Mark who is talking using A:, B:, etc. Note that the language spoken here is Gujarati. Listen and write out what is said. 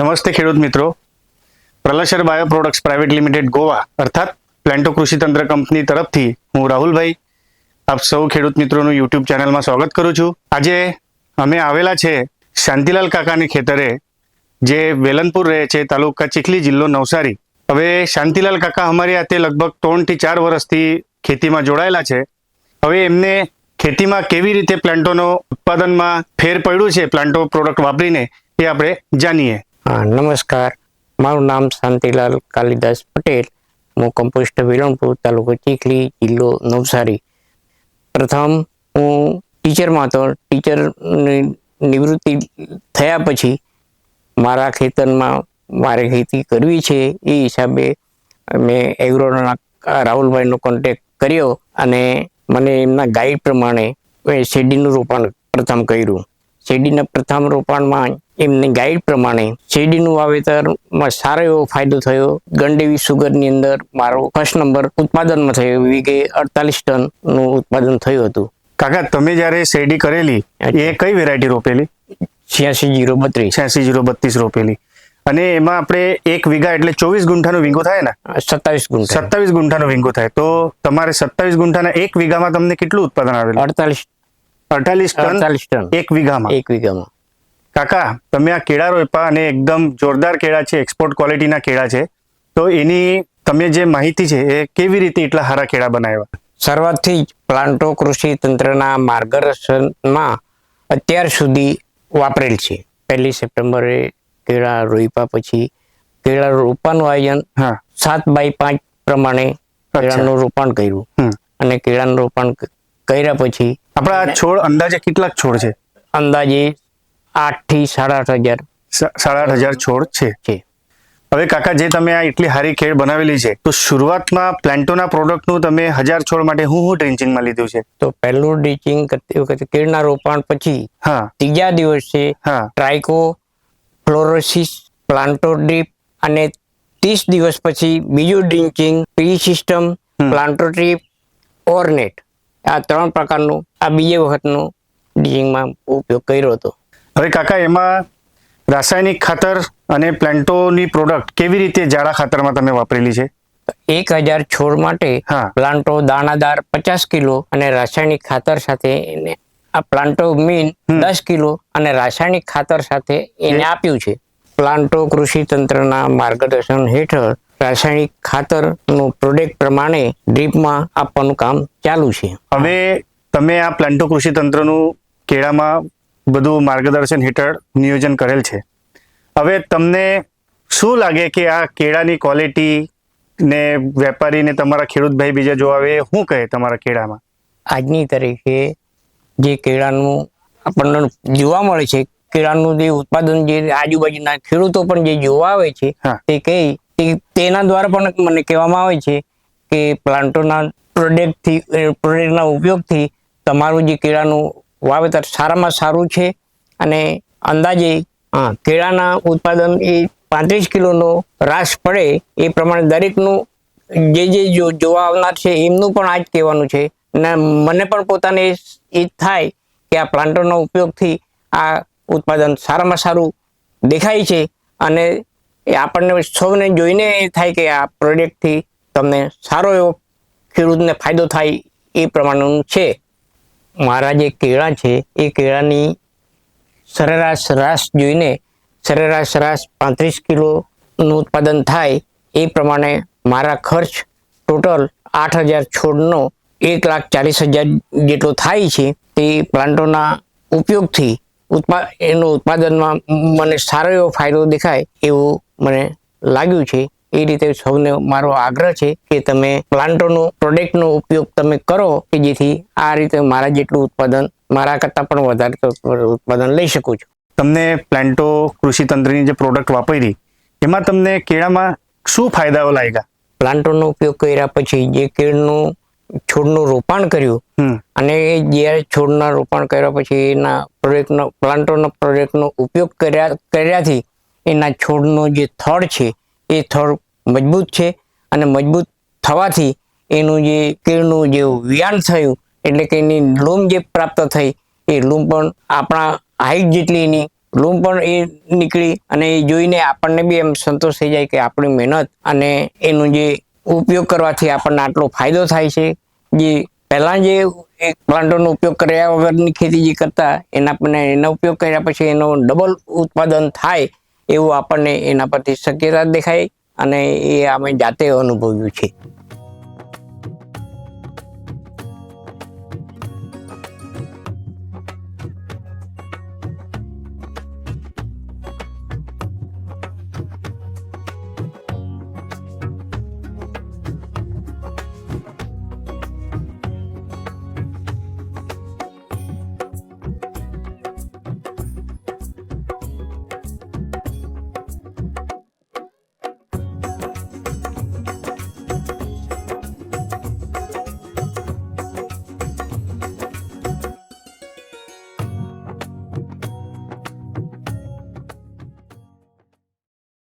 A: નમસ્તે ખેડૂત મિત્રો. પ્રલશર bio products private limited Goa અર્થાત પ્લાન્ટો કૃષિ તંત્ર કંપની તરફથી હું રાહુલભાઈ આપ સૌ ખેડૂત મિત્રોનું યુટ્યુબ ચેનલમાં સ્વાગત કરું છું. આજે અમે આવેલા છે શાંતિલાલ કાકાની ખેતરે, જે વેલનપુર રહે છે, તાલુકા ચીખલી જિલ્લો નવસારી. હવે શાંતિલાલ કાકા અમારી હાથે લગભગ ત્રણથી ચાર વર્ષથી ખેતીમાં જોડાયેલા છે. હવે એમને ખેતીમાં કેવી રીતે પ્લાન્ટોનો ઉત્પાદનમાં ફેર પડ્યું છે, પ્લાન્ટો પ્રોડક્ટ વાપરીને, એ આપણે જાણીએ.
B: નમસ્કાર. મારું નામ શાંતિલાલ કાલિદાસ પટેલ. હું કમ્પોસ્ટ વિલણપુર તાલુકો ચીખલી જિલ્લો નવસારી. પ્રથમ, હું ટીચરમાં હતો. ટીચરની નિવૃત્તિ થયા પછી મારા ખેતરમાં મારે ખેતી કરવી છે. એ હિસાબે મેં એગ્રોના રાહુલભાઈનો કોન્ટેક્ટ કર્યો અને મને એમના ગાઈડ પ્રમાણે શેરડીનું રોપણ પ્રથમ કર્યું. શેરડીના પ્રથમ રોપાણમાં એમની ગાઈડ પ્રમાણે શેરડીનું વાવેતરમાં સારો એવો ફાયદો થયો. ગંડેવી સુગરની અંદર મારો ફર્સ્ટ નંબર ઉત્પાદનમાં થયો. વીઘે અડતાલીસ ટનનું ઉત્પાદન થયું હતું.
A: કાકા તમે જ્યારે શેરડી કરેલી એ કઈ વેરાયટી રોપેલી?
B: છ્યાસી જીરો બત્રીસ.
A: છ્યાસી જીરો બત્રીસ રોપેલી. અને એમાં આપણે એક વીઘા એટલે ચોવીસ ગુંઠાનો વીંગો થાય ને?
B: સત્તાવીસ ગુંઠા.
A: સત્તાવીસ ગુંઠાનો વીંગો થાય. તો તમારે સત્તાવીસ ગુંઠાના એક વીઘામાં તમને કેટલું ઉત્પાદન આવેલું?
B: અડતાલીસ
A: અડતાલીસ ટન
B: ટન.
A: એક વીઘામાં.
B: એક વીઘામાં.
A: કાકા તમે આ કેળા રોપા અને એકદમ જોરદાર કેળા છે એક્સપોર્ટ ક્વોલિટીના કેળા છે તો એની તમે જે માહિતી છે એ કેવી રીતે એટલા સારા કેળા બનાવ્યા?
B: શરૂઆતથી જ પ્લાન્ટો કૃષિ તંત્રના માર્ગદર્શનમાં અત્યાર સુધી વાપરેલ છે. પહેલી સપ્ટેમ્બરે કેળા રોપા પછી કેળા રોપવાનું આયોજન
A: હા.
B: સાત બાય પાંચ પ્રમાણે કેળાનું રોપણ કર્યું. અને કેળાનું રોપણ કર્યા પછી
A: આપણા છોડ અંદાજે કેટલાક છોડ છે?
B: અંદાજે આઠથી સાડા આઠ હજાર.
A: સાડા આઠ હજાર છોડ છે.
B: છે.
A: હવે કાકા જે તમે આ એટલી સારી ખેડ બનાવેલી છે તો શરૂઆતમાં પ્લાન્ટોના પ્રોડક્ટનું તમે હજાર છોડ માટે હું હું ડ્રિંચિંગમાં લીધું છે?
B: તો પહેલું ડ્રિંચિંગ કરતી વખતે કેળના રોપાણ પછી
A: હા.
B: ત્રીજા દિવસે
A: હા.
B: ટ્રાઇકો ફ્લોરોસિસ પ્લાન્ટો ડ્રીપ અને ત્રીસ દિવસ પછી બીજું ડ્રિંચિંગ પી સિસ્ટમ પ્લાન્ટો ડ્રીપ ઓર્નેટ. આ ત્રણ પ્રકારનું આ બીજે વખતનું ડીચિંગમાં ઉપયોગ કર્યો હતો.
A: હવે કાકા એમાં રાસાયણિક ખાતર અને પ્લાન્ટોની પ્રોડક્ટ કેવી રીતે જાડા ખાતરમાં તમે વાપરેલી છે?
B: એક હજાર છોડ માટે
A: હા.
B: પ્લાન્ટો દાણાદાર પચાસ કિલો અને રાસાયણિક ખાતર સાથે એને આ પ્લાન્ટો મીન દસ કિલો અને રાસાયણિક ખાતર સાથે એને આપ્યું છે. પ્લાન્ટો કૃષિ તંત્રના માર્ગદર્શન હેઠળ રાસાયણિક ખાતરનું પ્રોડક્ટ પ્રમાણે ડ્રીપમાં આપવાનું કામ ચાલુ છે.
A: હવે તમે આ પ્લાન્ટો કૃષિ તંત્રનું કેળામાં બધું માર્ગદર્શન હેઠળ નિયોજન કરેલ છે. હવે તમને શું લાગે કે આ કેળાની ક્વોલિટી ને વેપારીને તમારા ખેડૂત ભાઈ બીજા જોવા આવે શું કહે તમારા કેળામાં?
B: આજની તારીખે જે કેળાનું આપણને જોવા મળે છે કેળાનું જે ઉત્પાદન જે આજુબાજુના ખેડૂતો પણ જે જોવા આવે છે. તે કહી તેના દ્વારા પણ મને કહેવામાં આવે છે કે પ્લાન્ટોના પ્રોડક્ટથી પ્રોડક્ટના ઉપયોગથી તમારું જે કેળાનું વાવેતર સારામાં સારું છે અને અંદાજે કેળાના ઉત્પાદન એ પાંત્રીસ કિલોનો રાસ પડે એ પ્રમાણે દરેકનું જે જે જોવા આવનાર છે એમનું પણ આ જ કહેવાનું છે. ને મને પણ પોતાને એ થાય કે આ પ્લાન્ટોના ઉપયોગથી આ ઉત્પાદન સારામાં સારું દેખાય છે અને એ આપણને સૌને જોઈને એ થાય કે આ પ્રોડક્ટથી તમને સારો એવો ખેડૂતને ફાયદો થાય એ પ્રમાણેનું છે. મારા જે કેળા છે, એ કેળાની સરેરાશ રાસ જોઈને સરેરાશ રાસ પાંત્રીસ કિલોનું ઉત્પાદન થાય એ પ્રમાણે મારા ખર્ચ ટોટલ આઠ હજાર છોડનો એક લાખ ચાલીસ હજાર જેટલો થાય છે. તે પ્લાન્ટોના ઉપયોગથી ઉત્પા, એનું ઉત્પાદનમાં મને સારો એવો ફાયદો દેખાય એવું મને લાગ્યું છે એ રીતે સૌને મારો આગ્રહ છે કે તમે પ્લાન્ટોનો પ્રોડક્ટનો ઉપયોગ તમે કરો કે જેથી આ રીતે મારા જેટલું ઉત્પાદન મારા કરતાં પણ વધારે ઉત્પાદન લઈ શકું છું.
A: તમને પ્લાન્ટો કૃષિ તંત્રની જે પ્રોડક્ટ વાપરી એમાં તમને કેળામાં શું ફાયદાઓ લાગ્યા?
B: પ્લાન્ટોનો ઉપયોગ કર્યા પછી જે કેળનું છોડનું રોપાણ કર્યું અને એ જ્યારે છોડના રોપાણ કર્યા પછી એના પ્રોડક્ટનો પ્લાન્ટોના પ્રોડક્ટનો ઉપયોગ કર્યા કર્યાથી એના છોડનો જે થડ છે, એ થડ મજબૂત છે અને મજબૂત થવાથી એનું જે કેળનું જે વ્યાન થયું, એટલે કે એની લૂમ જે પ્રાપ્ત થઈ, એ લૂમ પણ આપણા હાઈટ જેટલી એની લૂમ પણ એ નીકળી અને એ જોઈને આપણને બી એમ સંતોષ થઈ જાય કે આપણી મહેનત અને એનું જે ઉપયોગ કરવાથી આપણને આટલો ફાયદો થાય છે. જે પહેલા જે એક પ્લાન્ટોનો ઉપયોગ કર્યા વગરની ખેતી જે કરતા, એના આપણને એનો ઉપયોગ કર્યા પછી એનો ડબલ ઉત્પાદન થાય એવું આપણને એના પરથી સંકેત દેખાય અને એ અમે જાતે અનુભવ્યું છે.